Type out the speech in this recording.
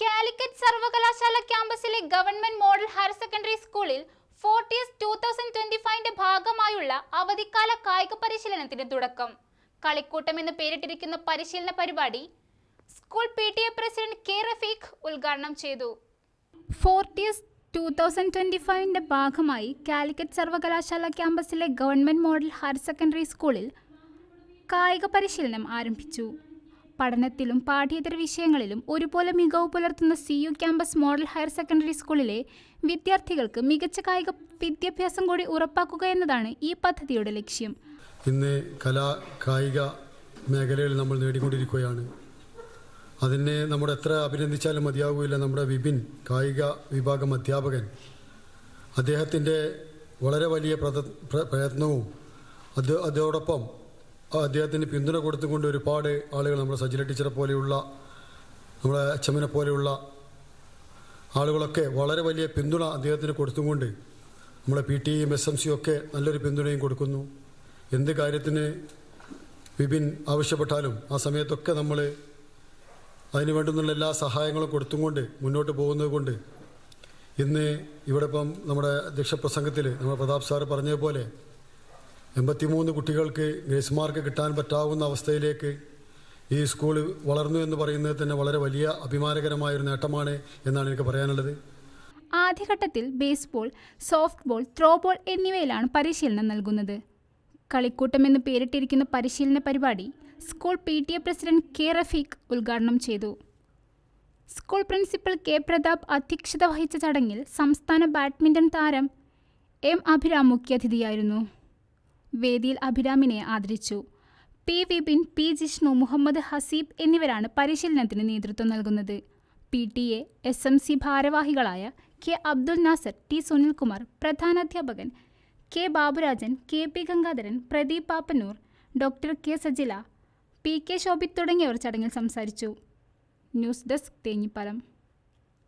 കാലിക്കറ്റ് സർവകലാശാല ക്യാമ്പസിലെ government model higher secondary സ്കൂളിൽ ഫോർട്ടിയസ് ടൂ തൗസൻഡ് ട്വന്റി ഫൈവിന്റെ ഭാഗമായുള്ള അവധിക്കാല കായിക പരിശീലനത്തിന് തുടക്കം. കളിക്കൂട്ടം എന്ന് പേരിട്ടിരിക്കുന്ന പരിശീലന പരിപാടി school P T A president K Rafeeq ഉദ്ഘാടനം ചെയ്തു. ഫോർട്ടിയസ് ടൂ തൗസൻഡ് ട്വന്റി ഫൈവിന്റെ ഭാഗമായി കാലിക്കറ്റ് സർവകലാശാല ക്യാമ്പസിലെ ഗവൺമെന്റ് മോഡൽ ഹയർ സെക്കൻഡറി സ്കൂളിൽ കായിക പരിശീലനം ആരംഭിച്ചു. പഠനത്തിലും പാഠ്യേതര വിഷയങ്ങളിലും ഒരുപോലെ മികവ് പുലർത്തുന്ന C U campus model higher secondary സ്കൂളിലെ വിദ്യാർത്ഥികൾക്ക് മികച്ച കായിക വിദ്യാഭ്യാസം കൂടി ഉറപ്പാക്കുക എന്നതാണ് ഈ പദ്ധതിയുടെ ലക്ഷ്യം. ഇന്ന് കലാ കായിക മേഖലയിൽ നമ്മൾ നേടിക്കൊണ്ടിരിക്കുകയാണ്. അതിനെ നമ്മുടെ എത്ര അഭിനന്ദിച്ചാലും മതിയാകില്ല നമ്മുടെ വിപിൻ കായിക വിഭാഗം അധ്യാപകൻ അദ്ദേഹത്തിന്റെ വളരെ വലിയ പ്രയത്നവും അത് അതോടൊപ്പം അദ്ദേഹത്തിന് പിന്തുണ കൊടുത്തുകൊണ്ട് ഒരുപാട് ആളുകൾ നമ്മുടെ സജില ടീച്ചറെ പോലെയുള്ള നമ്മുടെ അച്ഛമ്മനെ പോലെയുള്ള ആളുകളൊക്കെ വളരെ വലിയ പിന്തുണ അദ്ദേഹത്തിന് കൊടുത്തുകൊണ്ട് നമ്മുടെ P T M S M സിയും ഒക്കെ നല്ലൊരു പിന്തുണയും കൊടുക്കുന്നു. എന്ത് കാര്യത്തിന് വിപിൻ ആവശ്യപ്പെട്ടാലും ആ സമയത്തൊക്കെ നമ്മൾ അതിന് വേണ്ടുന്നുള്ള എല്ലാ സഹായങ്ങളും കൊടുത്തുകൊണ്ട് മുന്നോട്ട് പോകുന്നത് കൊണ്ട് ഇന്ന് ഇവിടെ ഇപ്പം നമ്മുടെ അധ്യക്ഷ പ്രസംഗത്തിൽ നമ്മുടെ പ്രതാപ് സാറ് പറഞ്ഞതുപോലെ എൺപത്തിമൂന്ന് കുട്ടികൾക്ക് നഴ്സുമാർക്ക് കിട്ടാൻ പറ്റാവുന്ന അവസ്ഥയിലേക്ക് ഈ സ്കൂൾ വളർന്നു എന്ന് പറയുന്നത് തന്നെ വളരെ വലിയ അഭിമാനകരമായ ഒരു നേട്ടമാണ് എന്നാണ് എനിക്ക് പറയാനുള്ളത്. ആദ്യഘട്ടത്തിൽ baseball softball throwball എന്നിവയിലാണ് പരിശീലനം നൽകുന്നത്. കളിക്കൂട്ടം എന്ന് പേരിട്ടിരിക്കുന്ന പരിശീലന പരിപാടി school P T A president K Rafeeq ഉദ്ഘാടനം ചെയ്തു. സ്കൂൾ പ്രിൻസിപ്പൽ കെ പ്രതാപ് അധ്യക്ഷത വഹിച്ച ചടങ്ങിൽ സംസ്ഥാന ബാഡ്മിന്റൺ താരം എം അഭിരാം മുഖ്യാതിഥിയായിരുന്നു. വേദിയിൽ അഭിരാമിനെ ആദരിച്ചു. പി വിപിൻ പി ജിഷ്ണു മുഹമ്മദ് ഹസീബ് എന്നിവരാണ് പരിശീലനത്തിന് നേതൃത്വം നൽകുന്നത്. P T A S M C ഭാരവാഹികളായ K Abdul Nasar T Sunilkumar പ്രധാനാധ്യാപകൻ K Baburajan K P Gangadharan Pradeep Pappannur doctor K Sajila P K Shobhith തുടങ്ങിയവർ ചടങ്ങിൽ സംസാരിച്ചു. News desk Thenhipalam